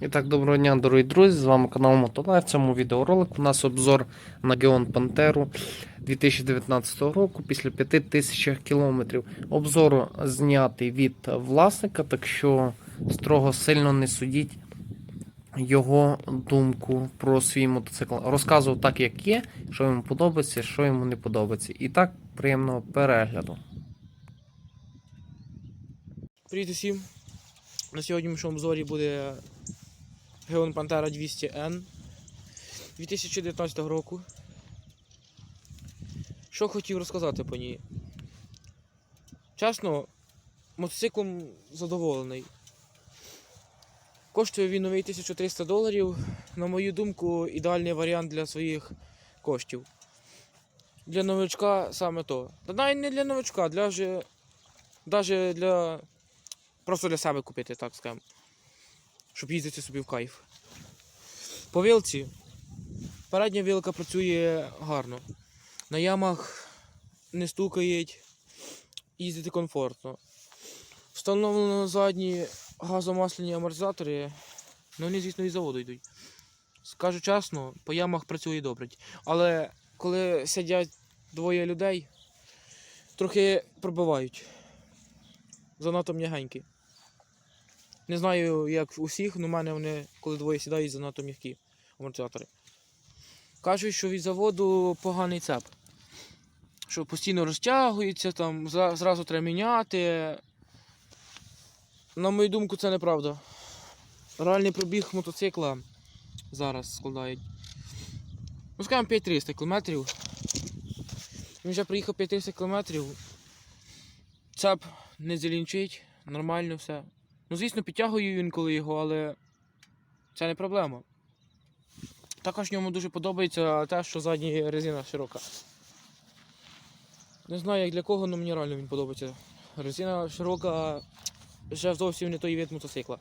І так, доброго дня, дорогі друзі! З вами канал Мотолайф. В цьому відеоролику у нас обзор на Геон Пантеру 2019 року після 5000 кілометрів. Обзор знятий від власника, так що строго сильно не судіть його думку про свій мотоцикл. Розказував так, як є, що йому подобається, що йому не подобається. І так, приємного перегляду. Привіт усім! На сьогоднішньому обзорі буде Geon Pantera 200N 2019 року. Що хотів розказати по ній? Чесно, мотоциклом задоволений. Коштує він новий 1300 доларів. На мою думку, ідеальний варіант для своїх коштів. Для новичка саме то. Та навіть не для новичка, для вже, навіть для Просто для себе купити, так скажемо. Щоб їздити собі в кайф. По вилці. Передня вилка працює гарно. На ямах не стукають, їздити комфортно. Встановлено задні газомасляні амортизатори, ну вони, звісно, із заводу йдуть. Скажу чесно, по ямах працює добре. Але коли сидять двоє людей, трохи пробивають. Занадто м'ягенькі. Не знаю, як у всіх, але в мене вони, коли двоє сідають, занадто м'які амортизатори. Кажуть, що від заводу поганий цеп. Що постійно розтягується, там, зразу треба міняти. На мою думку, це неправда. Реальний пробіг мотоцикла зараз складають. Ну, скажімо, 5300 км. Він вже приїхав 5300 км. Цеп не зелінчить, нормально все. Ну, звісно, підтягую інколи його, але це не проблема. Також ньому дуже подобається те, що задня резина широка. Не знаю, як для кого, але мені реально він подобається. Резина широка вже зовсім не той вид мотоцикла.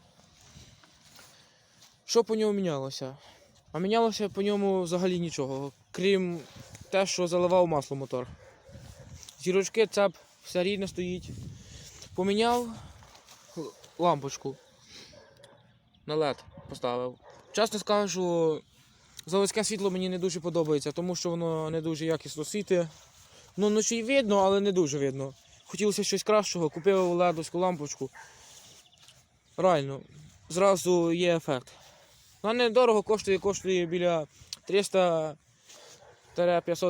Що по ньому мінялося? А мінялося по ньому взагалі нічого, крім те, що заливав масло мотор. Зірочки, цеп, все рідно стоїть. Поміняв лампочку на LED поставив. Чесно скажу, заводське світло мені не дуже подобається, тому що воно не дуже якісно світить. Ну, вночі видно, але не дуже видно. Хотілося щось кращого, купив ледовську лампочку. Реально, зразу є ефект. Вона недорого коштує, коштує біля 300-500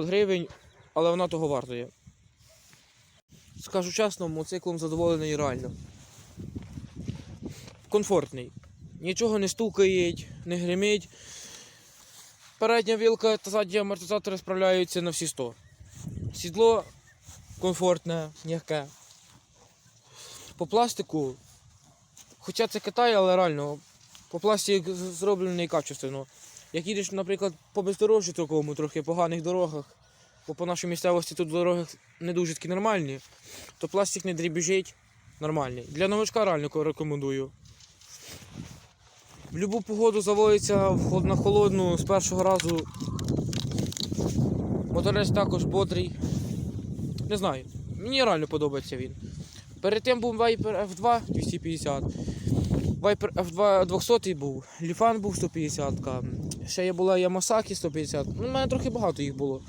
гривень, але вона того вартує. Скажу чесно, мотоциклом задоволений реально. Комфортний. Нічого не стукає, не гримить. Передня вілка та задні амортизатори справляються на всі 100. Сідло комфортне, м'яке. По пластику, хоча це Китай, але реально, по пластик зроблений качественно. Як їдеш, наприклад, по бездорожжю такому, трохи поганих дорогах, бо по нашій місцевості тут дороги не дуже такі нормальні, то пластик не дрібіжить нормальний. Для новичка реально рекомендую. В будь-яку погоду заводиться на холодну з першого разу. Моторець також бодрий. Не знаю, мені реально подобається він. Перед тим був Viper F2 250. Viper F2 200 був, Ліфан був 150. Ще є була Ямасакі 150. Ну, у мене трохи багато їх було.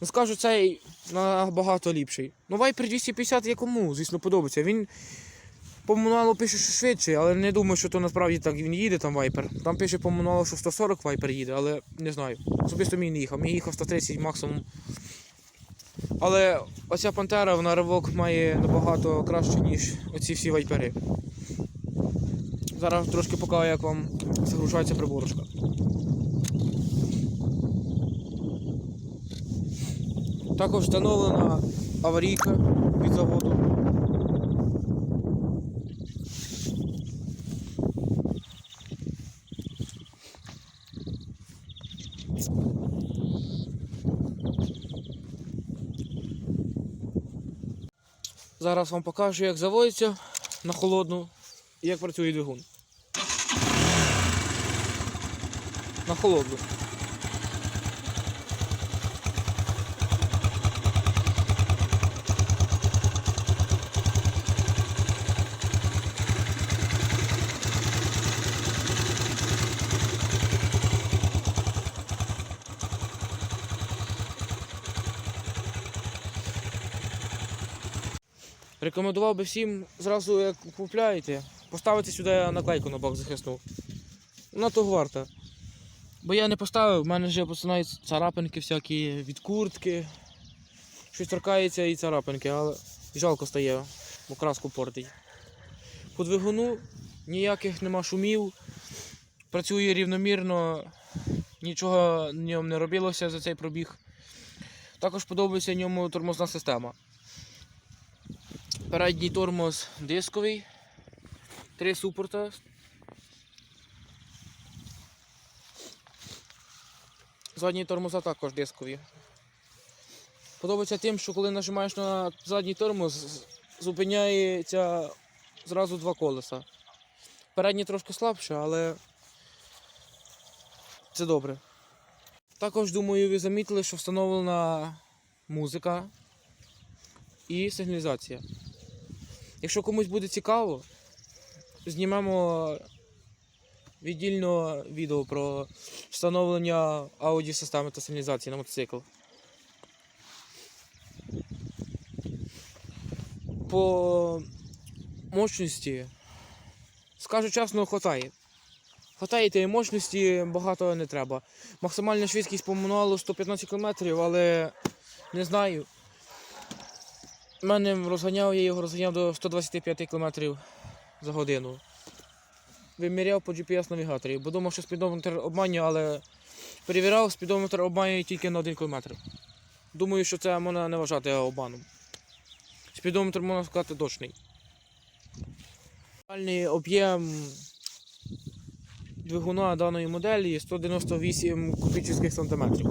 Ну скажу, цей набагато ліпший. Ну Viper 250 є кому, звісно, подобається. Він по пише, що швидший, але не думаю, що то насправді так він їде, там Viper. Там пише по мануалу, що 140 Viper їде, але не знаю. Особисто мій не їхав. Мій їхав 130 максимум. Але оця пантера вона ривок має набагато краще, ніж оці всі вайпери. Зараз трошки покажу, як вам загружається приборочка. Також встановлена аварійка від заводу. Зараз вам покажу, як заводиться на холодну і як працює двигун. На холодну. Рекомендував би всім зразу, як купляєте, поставити сюди наклейку на бок захисну. Вона того варта. Бо я не поставив, в мене вже починають царапинки всякі від куртки. Щось торкається і царапинки, але жалко стає, бо краску портить. По двигуну ніяких нема шумів, працює рівномірно, нічого ньому не робилося за цей пробіг. Також подобається ньому тормозна система. Передній тормоз дисковий, три супорта. Задні тормоза також дискові. Подобається тим, що коли нажимаєш на задній тормоз, зупиняється зразу два колеса. Передній трошки слабше, але це добре. Також, думаю, ви замітили, що встановлена музика і сигналізація. Якщо комусь буде цікаво, знімемо віддільно відео про встановлення аудіосистеми та сигналізації на мотоцикл. По мощності, скажу чесно, хватає. Хватає тієї мощності, багато не треба. Максимальна швидкість по мануалу 115 км, але не знаю. У мене розганяв, я його розганяв до 125 км за годину. Виміряв по GPS-навігаторі, бо думав, що спідометр обманює, але перевіряв, спідометр обманює тільки на 1 км. Думаю, що це можна не вважати обманом. Спідометр можна сказати точний. Реальний об'єм двигуна даної моделі 198 кубічних сантиметрів.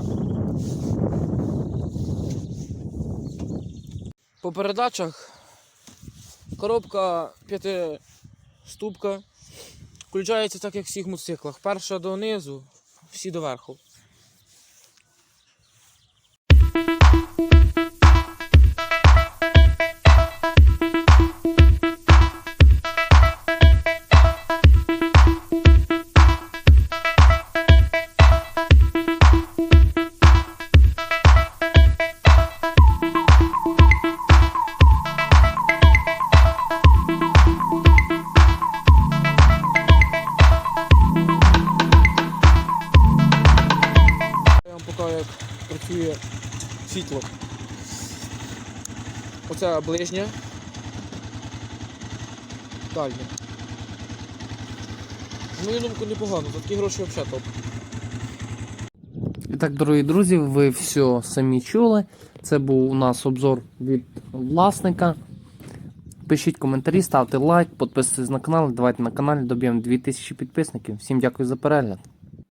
По передачах коробка п'ятиступка. Включається так, як в всіх мотоциклах. Перша донизу, всі доверху. Працює світло. Оце ближнє. Дальнє. На мою думку, непогано, такі гроші взагалі топ. І так, дорогі друзі, ви все самі чули. Це був у нас обзор від власника. Пишіть коментарі, ставте лайк, підписуйтесь на канал. Давайте на каналі доб'ємо 2000 підписників. Всім дякую за перегляд.